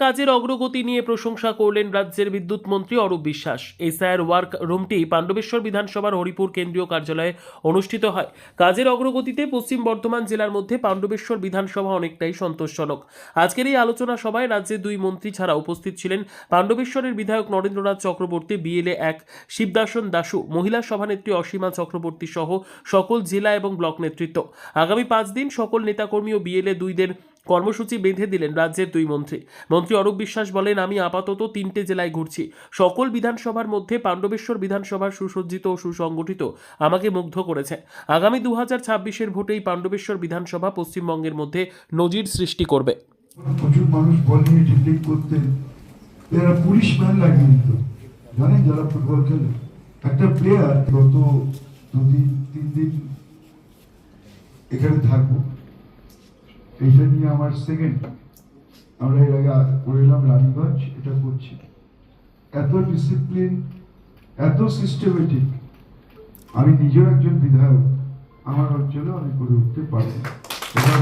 কাজের অগ্রগতি নিয়ে প্রশংসা করলেন রাজ্যের বিদ্যুৎ মন্ত্রী অরূপ বিশ্বাস। এসআইআর ওয়ার্ক রুমটি পাণ্ডবেশ্বর বিধানসভার হরিপুর কেন্দ্রীয় কার্যালয়ে অনুষ্ঠিত হয়। কাজের অগ্রগতিতে পশ্চিম বর্ধমান জেলার মধ্যে পাণ্ডবেশ্বর বিধানসভা অনেকটাই সন্তোষজনক। আজকের এই আলোচনা সভায় রাজ্যের দুই মন্ত্রী ছাড়া উপস্থিত ছিলেন পাণ্ডবেশ্বরের বিধায়ক নরেন্দ্রনাথ চক্রবর্তী, বিএলএ এক শিবদাসন দাসু, মহিলা সভানেত্রী অসীমা চক্রবর্তী সহ সকল জেলা এবং ব্লক নেতৃত্ব। আগামী পাঁচ দিন সকল নেতাকর্মী ও বিএলএ দুইদের কর্মসূচি বেঁধে দিলেন রাজ্যের দুই মন্ত্রী। মন্ত্রী অরূপ বিশ্বাস বলেন, আমি আপাতত তিনটে জেলায় ঘুরছি। সকল বিধানসভার মধ্যে পাণ্ডবেশ্বর বিধানসভার সুসজ্জিত ও সুসংগঠিত আমাকে মুগ্ধ করেছে। আগামী দু হাজার ছাব্বিশের ভোটেই পাণ্ডবেশ্বর বিধানসভা পশ্চিমবঙ্গের মধ্যে নজির সৃষ্টি করবে। প্রচুর মানুষ বল নিয়ে করতেন এরা পুলিশ ম্যান লাগিয়ে জানেন যারা ফুটবল খেলে? একটা প্লেয়ার গত তিন দিন এখানে থাকব। এইটা নিয়ে আমার সেকেন্ড আমরা এর আগে এলাম রানীগঞ্জ, এটা করছি। এত ডিসিপ্লিন এত সিস্টেমেটিক আমি নিজেও একজন বিধায়ক, আমার অঞ্চলে অনেক করে উঠতে এটা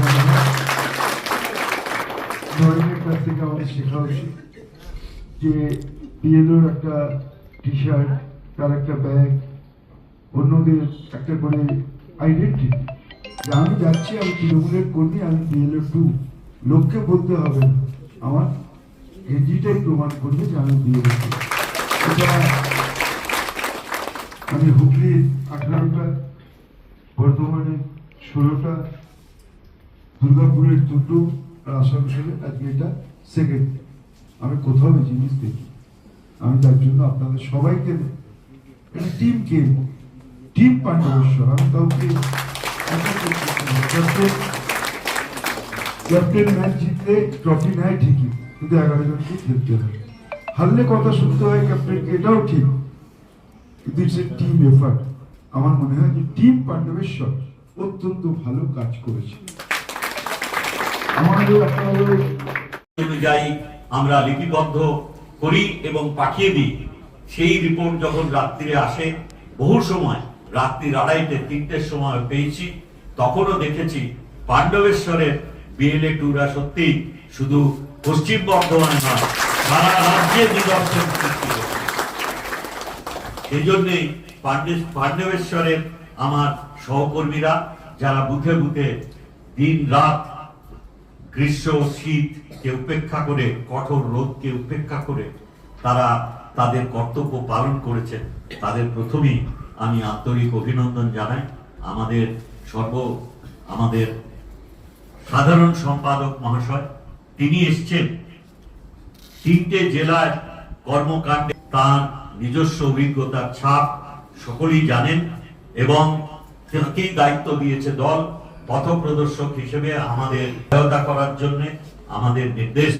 নরেনের কাছ থেকে আমাদের শেখা উচিত যে পিএলওর একটা টি শার্ট তার একটা ব্যাগ অন্যদের একটা করে আইডেন্টিটি আমি যাচ্ছি, আমি তৃণমূলের কর্মী, আমি পিএলও টু লোককে বলতে হবে, আমার গেঞ্জিটাই প্রমাণ করবে যে আমি পিএলও টু আমি হুগলির আঠারোটা, বর্ধমানে ষোলোটা, দুর্গাপুরের দুটো আসানসোলে আজকে এটা সেকেন্ড আমি কোথাও এই জিনিস দেখি। আমি তার জন্য আপনাদের সবাইকে টিম কে টিম পাণ্ডবেশ্বর, আমি কাউকে হারলে কথা শুনতে হয় ক্যাপ্টেনকে এটাও ঠিক। কিন্তু ইটস এ টিম এফার্ট আমার মনে হয় যে টিম পাণ্ডবেশ্বর অত্যন্ত ভালো কাজ করেছে। আমাদের অনুযায়ী আমরা লিপিবদ্ধ করি এবং পাঠিয়ে দিই। সেই রিপোর্ট যখন রাত্রিরে আসে, বহু সময় রাত্রির আড়াইটে, তিনটের সময় পেয়েছি। তখনও দেখেছি পাণ্ডবেশ্বরের বিএলএ টুরা সত্যি শুধু পশ্চিম বর্ধমানে নয়, সারা রাজ্যে নিদর্শন পাণ্ডবেশ্বরের আমার সহকর্মীরা যারা বুথে বুথে দিন রাত গ্রীষ্ম শীতকে উপেক্ষা করে, কঠোর রোদকে উপেক্ষা করে তারা তাদের কর্তব্য পালন করেছেন, তাদের প্রথমেই আমি আন্তরিক অভিনন্দন জানাই। আমাদের সর্ব আমাদের সাধারণ সম্পাদক মহাশয়, তিনি এসছেন তিনটে জেলায় কর্মকাণ্ডে। তার নিজস্ব অভিজ্ঞতার ছাপ সকলেই জানেন এবং তাকেই দায়িত্ব দিয়েছে দল পথ প্রদর্শক হিসেবে আমাদের সহায়তা করার জন্য আমাদের নির্দেশ।